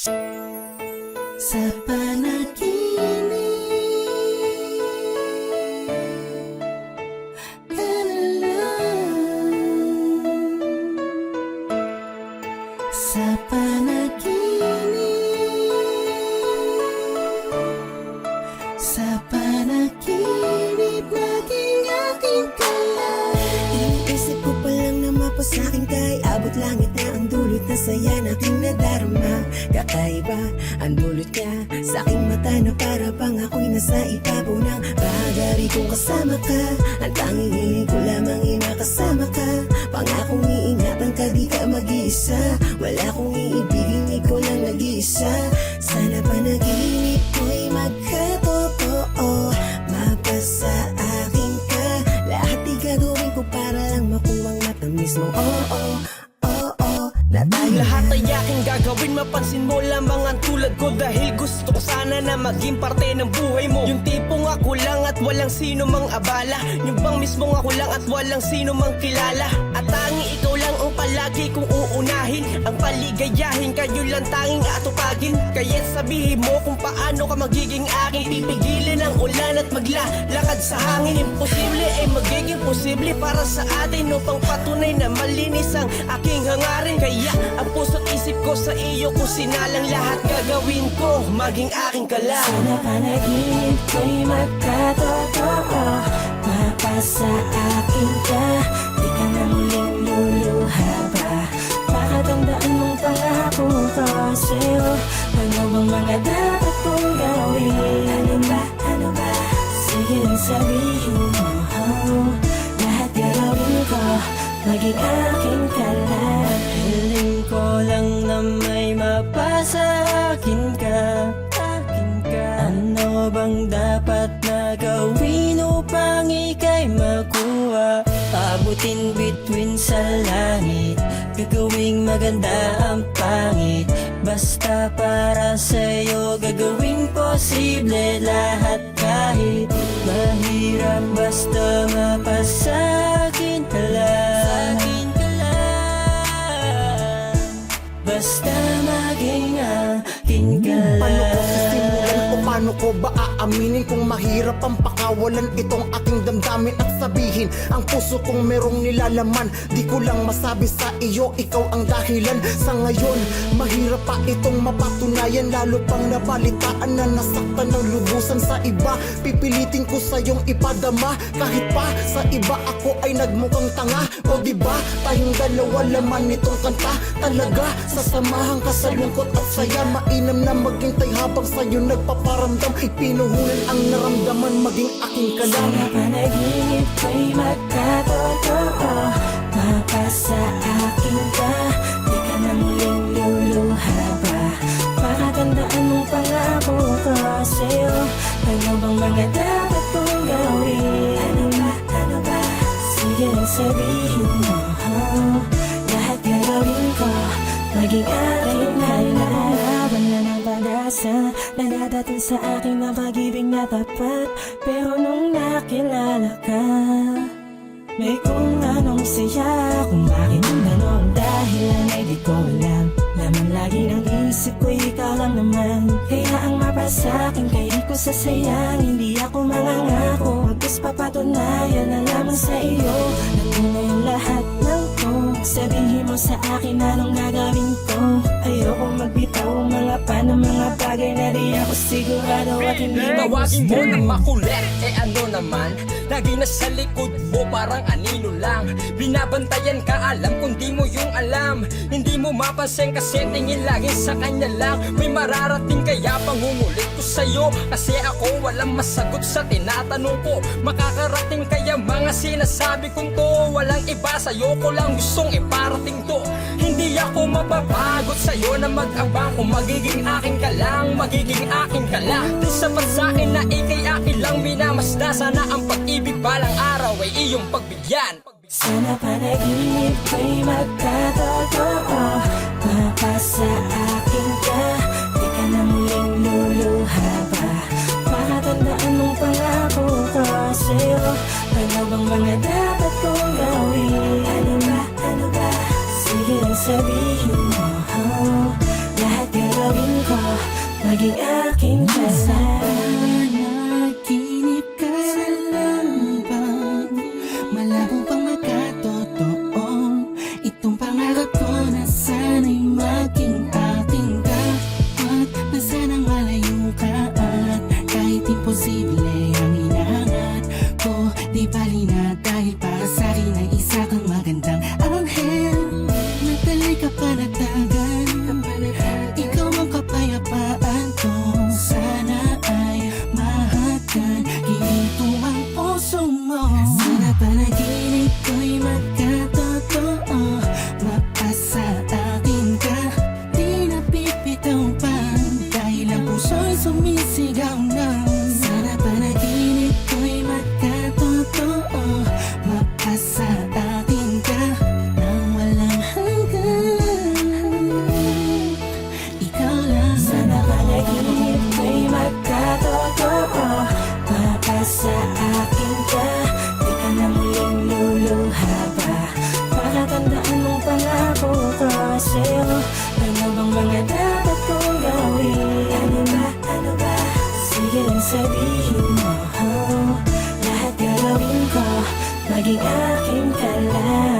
Sa panaginip La-la-la. Sa panaginip Sa panaginip Naging aking kalan Iniisip ko pa lang kay Abot langit na ang dulot na saya na aking Kakaiba ang dulot niya Sa aking mata na para bang ako'y nasa ibabaw ng Bagari. Kung kasama ka Ang tanging ko lamang ay makasama ka. Pangakong iingatan ka di ka mag-iisa. Wala kong iibigin ikaw lang nag-iisa. Sana panaginip aking gagawin? Mapansin mo lamang ang tulad ko Dahil gusto ko sana na maging parte ng buhay mo. Yung tipong ako lang at walang sino mang abala. Yung bang mismong ako lang at walang sino mang kilala. At tanging ikaw palagi kong uunahin. Ang paligayahin kayo lang tanging atupagin. Kaya sabihin mo kung paano ka magiging aking. Pipigilin ang ulan at maglalakad sa hangin. Imposible ay magiging posible para sa atin Upang patunay na malinis ang aking hangarin. Kaya ang puso't isip ko sa iyo Kung sinalang lahat gagawin ko Maging aking ka lang Sana panaginip ko'y magkatotoo. Mapasa akin ka. Di ka na muling pa Makatandaan mong pangako ko sa'yo. Ano bang mga dapat kong gawin? Ano ba, ano ba? Sige sabihin mo oh, Lahat gagawin ko Maging aking ka lang Hiling ko lang na may mapasa ka Akin ka. Ano bang dapat na gawin Abutin between sa langit Gagawing maganda ang pangit. Basta para sa'yo gagawing posible lahat kahit Mahirap. Basta mapasakin ka lang. Basta maging akin ka Paano ko sisimulan lang. o paano ko ba aaminin Kung mahirap ang pakawalan itong aking damdamin At sabihin ang puso kong merong nilalaman Di ko lang masabi sa iyo, ikaw ang dahilan. Sa ngayon, mahirap pa itong mapatunayan Lalo pang nabalitaan na nasaktan ng lubusan sa iba. Pipilitin ko sa iyong ipadama Kahit pa sa iba ako ay nagmukhang tanga. O di ba tayong dalawa laman nitong kanta? Talaga, sasamahan ka sa at saya. Mainam na maghintay habang sa'yo nagpaparamdam. Ipinuhunan ang naramdaman maging aking ka lang Sana panaginip ko'y magkatotoo. Mapasa akin ka. Di ka na muling luluha pa Makatandaan mong pangako ko sa'yo. Ano bang mga dapat kong gawin? Ano ba, ano ba? Sige lang sabihin mo. Oh, Lahat gagawin ko. Maging ng pag-asa Na dadating sa akin ng pag-ibig na tapat. Pero nung nakilala ka May kung anong saya. Kung bakit ang ganon? Dahilan ay di ko alam. Laman lagi ng isip ko ikaw lang naman. Kaya ang mapasakin kay di ko sasayang Hindi ako mangangako Pagkas papatunayan na lamang sa iyo. Natunay ang lahat ng ko Sabihin mo sa akin anong magbitaw mga pa ng mga bagay na di ako sigurado at hindi Tawagin mo na makulit. Eh ano naman? Lagi na sa likod mo parang anino lang. Binabantayan ka alam kung di mo yung alam. Hindi mo mapansin kasi tingin lagi sa kanya lang. May mararating kaya pangungulit ko sa'yo? Kasi ako walang masagot sa tinatanong ko. Makakarating kaya mga sinasabi kong to? Walang iba sa'yo ko lang gustong iparating to. Hindi ako mapapagod sa'yo na Kung magiging akin ka lang, magiging akin ka lang. Di sapat sa'kin na ikay akin lang Minamasda sana ang pag-ibig balang araw ay iyong pagbigyan. Sana panaginip ko'y magkatotoo. Mapasa akin ka. Di ka na muling luluha pa Makatandaan mong pangako ko sa'yo. Ano bang mga dapat kong gawin? Ano ba, ano ba? Sige lang sabihin naging aking best mahaba. Para tandaan mong pangako ko sa'yo Ano bang mga dapat kong gawin? Ano ba, ano ba? Sige lang sabihin mo oh, Lahat galawin ko Maging akin ka lang